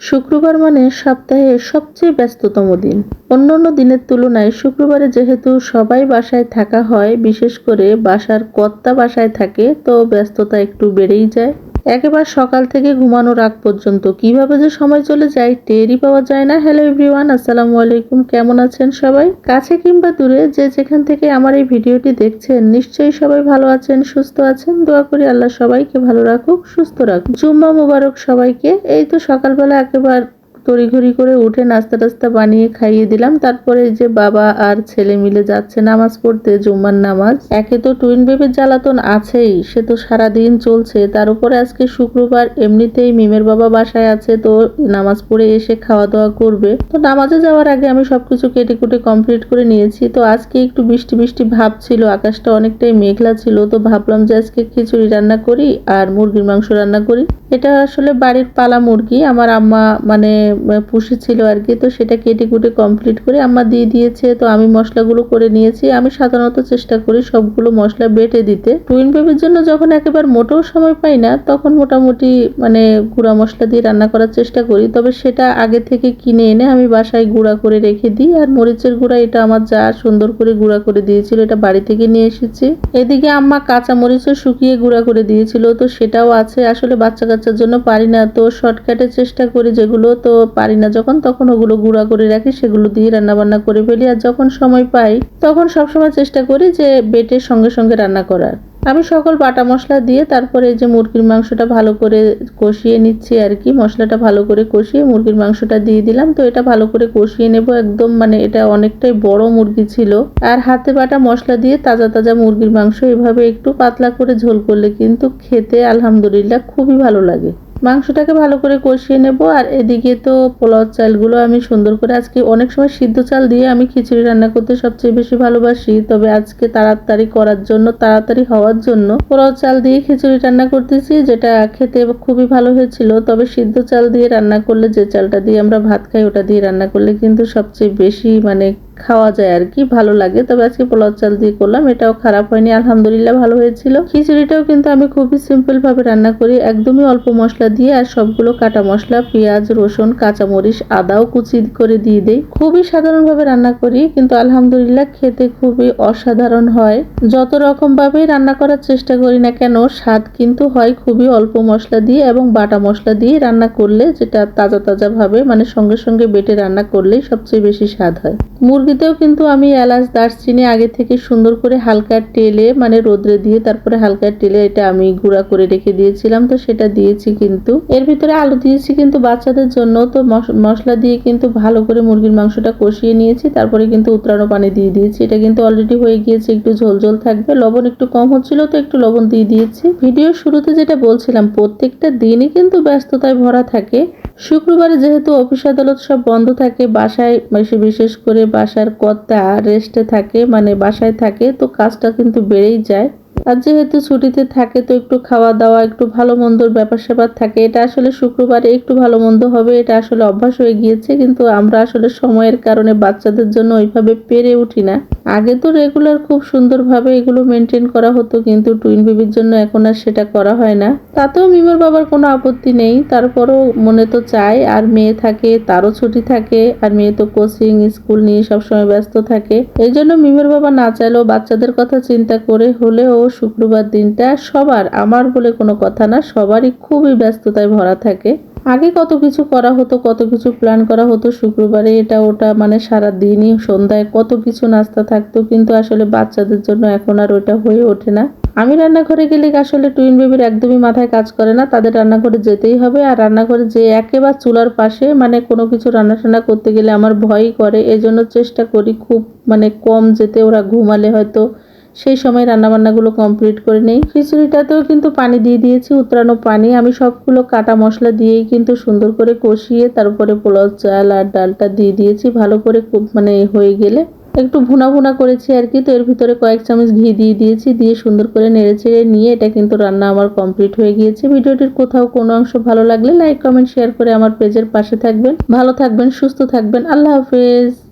শুক্রবার মানে সপ্তাহের সবচেয়ে ব্যস্ততম দিন। অন্যান্য দিনের তুলনায় শুক্রবারে যেহেতু সবাই বাসায় থাকা হয়, বিশেষ করে বাসার কর্তা বাসায় থাকে, তো ব্যস্ততা একটু বেড়েই যায়। একেবারে সকাল থেকে ঘুমানো আগ পর্যন্ত। কীভাবে যে সময় চলে যায়, টেরই পাওয়া যায় না। হ্যালো এভরিওয়ান আসসালামু আলাইকুম। কেমন আছেন সবাই? কাছে কিংবা দূরে যে যেখান থেকে আমার এই ভিডিওটি দেখছেন, নিশ্চয়ই সবাই ভালো আছেন, সুস্থ আছেন। দোয়া করি আল্লাহ সবাইকে ভালো রাখুক, সুস্থ রাখুক। জুম্মা মুবারক সবাইকে। এই তো সকালবেলা একেবারে তড়িঘড়ি করে উঠে নাস্তা টাস্তা বানিয়ে খাইয়ে দিলাম। তারপরে যে বাবা আর ছেলে মিলে যাচ্ছে নামাজ পড়তে, জুম্মার নামাজ। একে তো টুইন বেবির জ্বালাতন আছেই, সে তো সারাদিন চলছে। তার উপরে আজকে শুক্রবার, এমনিতেই মিমের বাবা বাসায় আছে, তো নামাজ পড়ে এসে খাওয়া দাওয়া করবে। তো নামাজে যাওয়ার আগে আমি সবকিছু কেটে কুটে কমপ্লিট করে নিয়েছি। তো আজকে একটু বৃষ্টি বৃষ্টি ভাব ছিল, আকাশটা অনেকটাই মেঘলা ছিল। তো ভাবলাম যে আজকে খিচুড়ি রান্না করি আর মুরগির মাংস রান্না করি। এটা আসলে বাড়ির পালা মুরগি। আমার আম্মা মানে পুষেছিল আর কি, তো সেটা কেটে কুটে কমপ্লিট করে আম্মা দিয়ে দিয়েছে, তো আমি মশলাগুলো করে নিয়েছি। আমি সাধারণত চেষ্টা করি সবগুলো মশলা বেটে দিতে। টুইন বেবির জন্য যখন একেবারে মোটেও সময় পাই না, তখন মোটামুটি মানে গুঁড়া মশলা দিয়ে রান্না করার চেষ্টা করি। তবে সেটা আগে থেকে কিনে এনে আমি বাসায় গুঁড়া করে রেখে দিই, আর মরিচের গুঁড়া এটা আমার যা সুন্দর করে গুঁড়া করে দিয়েছিল এটা বাড়ি থেকে নিয়ে এসেছি। এদিকে আম্মা কাঁচা মরিচও শুকিয়ে গুঁড়া করে দিয়েছিল, তো সেটাও আছে। আসলে বাচ্চা কাচ্চার জন্য পারি না, তো শর্টকাটের চেষ্টা করি যেগুলো, তো পারি না যখন, তখন ওগুলো গুঁড়া করে রাখি, সেগুলো দিয়ে রান্না বান্না করে ফেলি। আর যখন সময় পাই, তখন সবসময় চেষ্টা করি যে বেটের সঙ্গে সঙ্গে রান্না করার। আমি সকল বাটা মশলা দিয়ে তারপরে যে মুরগির মাংসটা ভালো করে কষিয়ে নিচ্ছি আর কি, মশলাটা ভালো করে কষিয়ে মুরগির মাংসটা দিয়ে দিলাম। তো এটা ভালো করে কষিয়ে নেব একদম মানে এটা অনেকটাই বড় মুরগি ছিল। আর হাতে বাটা মশলা দিয়ে তাজা তাজা মুরগির মাংস এভাবে একটু পাতলা করে ঝোল করলে কিন্তু খেতে আলহামদুলিল্লাহ খুবই ভালো লাগে। মাংসটাকে ভালো করে কষিয়ে নেব, আর এদিকে তো পোলাও চালগুলো আমি সুন্দর করে আজকে অনেক সময় সিদ্ধ চাল দিয়ে আমি খিচুড়ি রান্না করতে সবচেয়ে বেশি ভালোবাসি। তবে আজকে তাড়াতাড়ি করার জন্য, তাড়াতাড়ি হওয়ার জন্য পোলাও চাল দিয়ে খিচুড়ি রান্না করতেছি, যেটা খেতে খুবই ভালো হয়েছিল। তবে সিদ্ধ চাল দিয়ে রান্না করলে যে চালটা দিয়ে আমরা ভাত খাই, ওটা দিয়ে রান্না করলে কিন্তু সবচেয়ে বেশি মানে খাওয়া যায় আর কি, ভালো লাগে। তবে আজকে পোলাও চাল দিয়ে করলাম, এটাও খারাপ হয়নি, আলহামদুলিল্লাহ ভালো হয়েছিল। খিচুড়িটাও কিন্তু আমি খুবই সিম্পল ভাবে রান্না করি, একদমই অল্প মশলা দিয়ে আর সবগুলো কাটা মশলা, পেঁয়াজ, রসুন, কাঁচামরিচ, আদাও কুচি করে দিয়ে দেই। খুবই সাধারণভাবে রান্না করি, কিন্তু আলহামদুলিল্লাহ খেতে খুবই অসাধারণ হয়। যত রকম ভাবেই রান্না করার চেষ্টা করি না কেন, স্বাদ কিন্তু হয় খুবই অল্প মশলা দিয়ে এবং বাটা মশলা দিয়ে রান্না করলে, যেটা তাজা তাজা ভাবে মানে সঙ্গে সঙ্গে বেটে রান্না করলেই সবচেয়ে বেশি স্বাদ হয়। মুরগিতেও কিন্তু আমি এলাচ দারচিনি আগে থেকে সুন্দর করে হালকা টেলে মানে রোদ্রে দিয়ে তারপরে হালকা টেলে এটা আমি গুঁড়া করে রেখে দিয়েছিলাম, তো সেটা দিয়েছি কিন্তু। এর ভিতরে আলু দিয়েছি কিন্তু বাচ্চাদের জন্য, তো মশলা দিয়ে কিন্তু ভালো করে মুরগির মাংসটা কষিয়ে নিয়েছি, তারপরে কিন্তু উতরানো পানি দিয়ে দিয়েছি। এটা কিন্তু অলরেডি হয়ে গিয়েছে, একটু ঝোল ঝোল থাকবে, লবণ একটু কম হচ্ছিল, তো একটু লবণ দিয়ে দিয়েছি। ভিডিও শুরুতে যেটা বলছিলাম, প্রত্যেকটা দিনই কিন্তু ব্যস্ততায় ভরা থাকে শুক্রবারে যেহেতু অফিস আদালত সব বন্ধ থাকে, বাসায় বিশেষ করে বাসার কর্তা রেস্টে থাকে মানে বাসায় থাকে, তো কাজটা কিন্তু বেড়েই যায়। আর যেহেতু ছুটিতে থাকে তো একটু খাওয়া দাওয়া, একটু ভালো মন্দর ব্যাপার স্যাপার থাকে, এটা আসলে শুক্রবারে একটু ভালো মন্দ হবে, এটা আসলে অভ্যাস হয়ে গিয়েছে, কিন্তু আমরা আসলে সময়ের কারণে বাচ্চাদের জন্য ওইভাবে পেরে উঠি না। আগে তো রেগুলার খুব সুন্দরভাবে এগুলো মেনটেন করা হতো, কিন্তু টুইন বেবির জন্য এখন আর সেটা করা হয় না। তাতেও মিমর বাবার কোনো আপত্তি নেই, তারপরও মনে তো চায়, আর মেয়ে থাকে, তারও ছুটি থাকে, আর মেয়ে তো কোচিং স্কুল নিয়ে সবসময় ব্যস্ত থাকে। এই জন্য মিমর বাবা না চাইলেও বাচ্চাদের কথা চিন্তা করে হলেও শুক্রবার দিনটা সবার, আমার বলে কোনো কথা না, সবারই খুবই ব্যস্ততায় ভরা থাকে। আগে কত কিছু করা হতো, কত কিছু প্ল্যান করা হতো, শুক্রবারে এটা ওটা মানে সারা দিনই, সন্ধ্যায় কত কিছু নাস্তা থাকতো, কিন্তু আসলে বাচ্চাদের জন্য এখন আর ওটা হয়ে ওঠে না। আমি রান্নাঘরে গেলে আসলে টুইন বেবির একদমই মাথায় কাজ করে না, তাদের রান্নাঘরে যেতেই হবে, আর রান্নাঘরে যে একেবারে চুলার পাশে মানে কোনো কিছু রান্না টান্না করতে গেলে আমার ভয়ই করে, এজন্য চেষ্টা করি খুব মানে কম যেতে, ওরা ঘুমালে হয়তো সেই সময় রান্নাবান্নাগুলো কমপ্লিট করে নেই। খিচুড়িটাতেও কিন্তু পানি দিয়ে দিয়েছি উত্তরানো পানি। আমি সবগুলো কাটা মশলা দিয়েই কিন্তু সুন্দর করে কষিয়ে তারপরে পোলাও চাল আর ডালটা দিয়ে দিয়েছি, ভালো করে মানে হয়ে গেলে। একটু ভুনা ভুনা করেছি আর কি, তো এর ভিতরে কয়েক চামচ ঘি দিয়ে দিয়েছি, দিয়ে সুন্দর করে নেড়ে চেড়ে নিয়ে এটা কিন্তু রান্না আমার কমপ্লিট হয়ে গিয়েছে। ভিডিওটির কোথাও কোনো অংশ ভালো লাগলে লাইক কমেন্ট শেয়ার করে আমার পেজের পাশে থাকবেন। ভালো থাকবেন, সুস্থ থাকবেন। আল্লাহ হাফেজ।